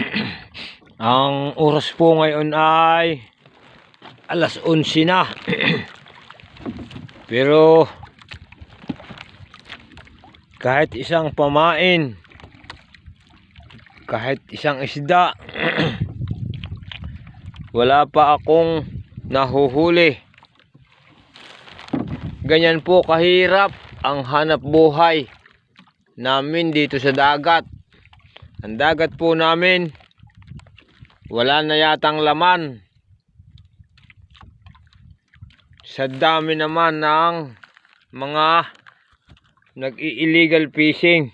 Ang oras po ngayon ay alas 11 na. Pero kahit isang pamain, kahit isang isda, wala pa akong nahuhuli. Ganyan po kahirap ang hanap buhay namin dito sa dagat. Ang dagat po namin, wala na yatang laman. Sa dami naman ng mga nag-illegal fishing.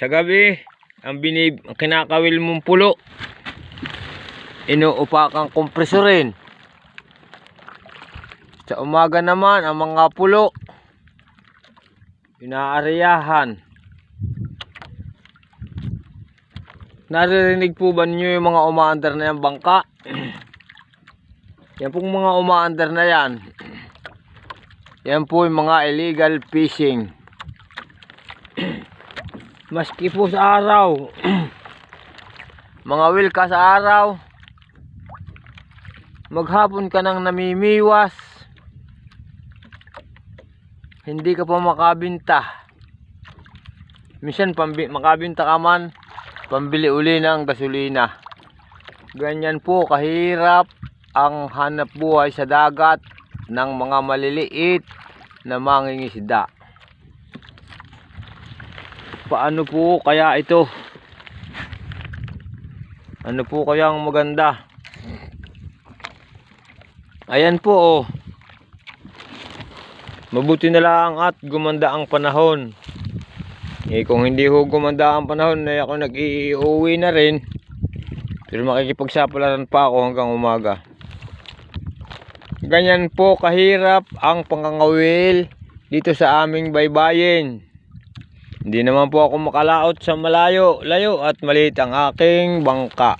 Sa gabi, ang binib ang kinakawil mong pulo, inuupakang kompresorin. Sa umaga naman, ang mga pulo, inaariyahan. Naririnig po ba ninyo yung mga umaandar na yan bangka? yan pong mga umaandar na yan. Yan po yung mga illegal fishing. Maski po sa araw. mga will ka sa araw. Maghapon ka nang namimiwas. Hindi ka pa makabinta. Minsan makabinta ka man, pambili uli ng gasolina. Ganyan po kahirap ang hanap buhay sa dagat ng mga maliliit na mangingisda. Paano po kaya ito? Ano po kaya ang maganda? Ayan po oh. Mabuti na lang at gumanda ang panahon. Eh kung hindi ho gumanda ang panahon, eh ako nag-iuwi na rin. Pero makikipagsapalaran pa ako hanggang umaga. Ganyan po kahirap ang pangangawil dito sa aming baybayin. Hindi naman po ako makalaot sa malayo, layo at maliit ang aking bangka.